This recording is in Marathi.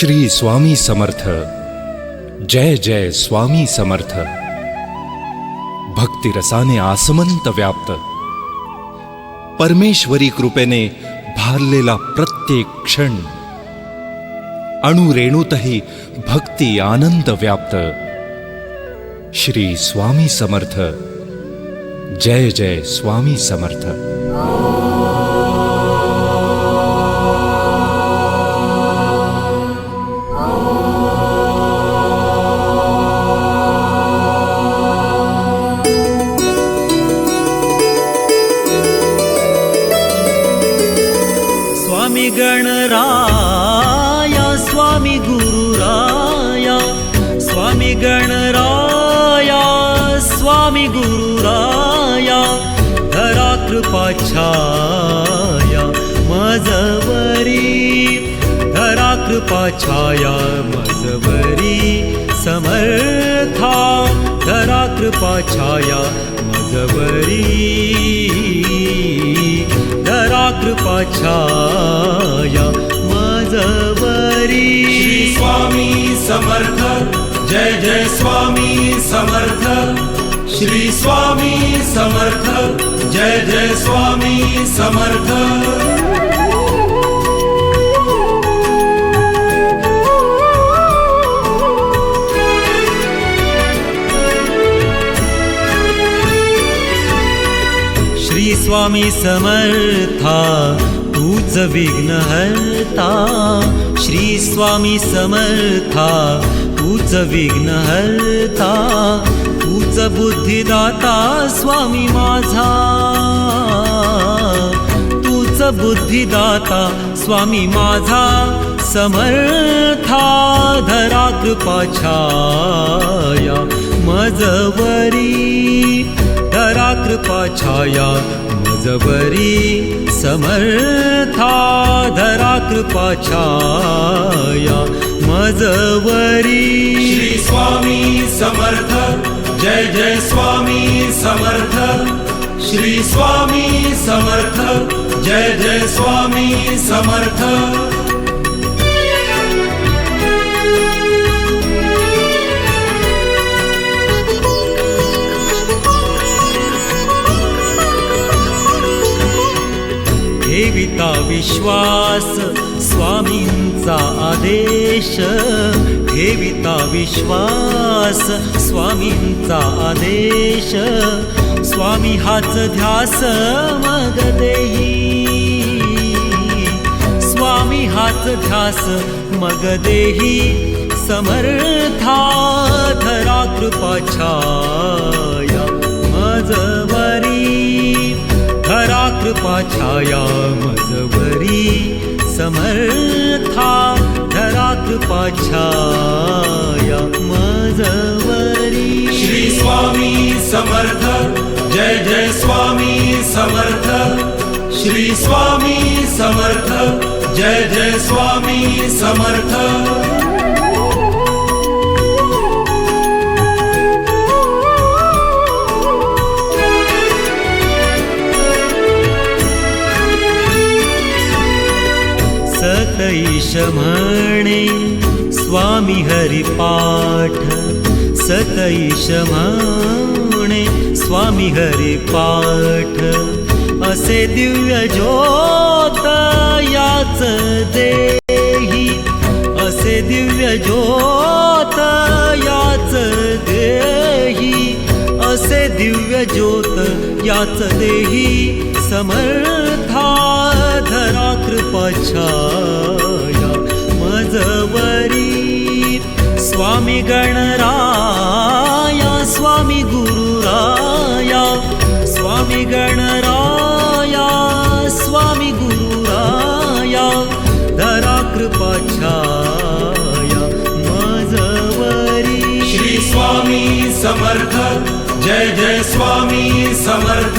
श्री स्वामी समर्थ. जय जय स्वामी समर्थ. भक्तिरसाने आसमंत व्याप्त. परमेश्वरी कृपेने भारलेला प्रत्येक क्षण. अणुरेणूतही भक्ती आनंद व्याप्त. श्री स्वामी समर्थ. जय जय स्वामी समर्थ. गणराया स्वामी गुरुराया स्वामी गणराया स्वामी गुरुराया धरा कृपाछाया मजवरी धरा कृपाछाया मजवरी समर्था धरा कृपाछाया मजवरी धरा कृपाछाया स्वामी समर्थ जय जय स्वामी समर्थ। श्री स्वामी समर्थ जय जय स्वामी समर्थ। स्वामी समर्था तूच विघ्नहर्ता श्री स्वामी समर्था तूच विघ्नहर्ता तूच बुद्धिदाता स्वामी माझा. तूच बुद्धिदाता स्वामी माझा. समर्था धरा कृपाछाया. मजवरी धरा कृपाछाया मजबरी समर्था धरा कृपाछाया मजवरी श्री स्वामी समर्थ जय जय स्वामी समर्थ। श्री स्वामी समर्थ जय जय स्वामी समर्थ। ठेविता विश्वास स्वामींचा आदेश. ठेविता विश्वास स्वामींचा आदेश. स्वामी हाच ध्यास मग देही. स्वामी हाच ध्यास मग देही. समर्था धरा कृपाछाया मजवरी. धरा छाया मजवरी समर्था धरा कृपाछाया मजवरी श्री स्वामी समर्थ जय जय स्वामी समर्थ। श्री स्वामी समर्थ जय जय स्वामी समर्थ। ईश म्हणे स्वामी हरिपाठ. सतईश म्हणे स्वामी हरिपाठ. असे दिव्य ज्योत याच देही. असे दिव्य ज्योत याच देही. असे दिव्य ज्योत याच देही. समर्था धरा कृपाछाया मजवरी। स्वामी गणराया स्वामी गुरुराया। स्वामी गणराया स्वामी गुरुराया। धरा कृपाछाया मजवरी। श्री स्वामी समर्थ जय जय स्वामी समर्थ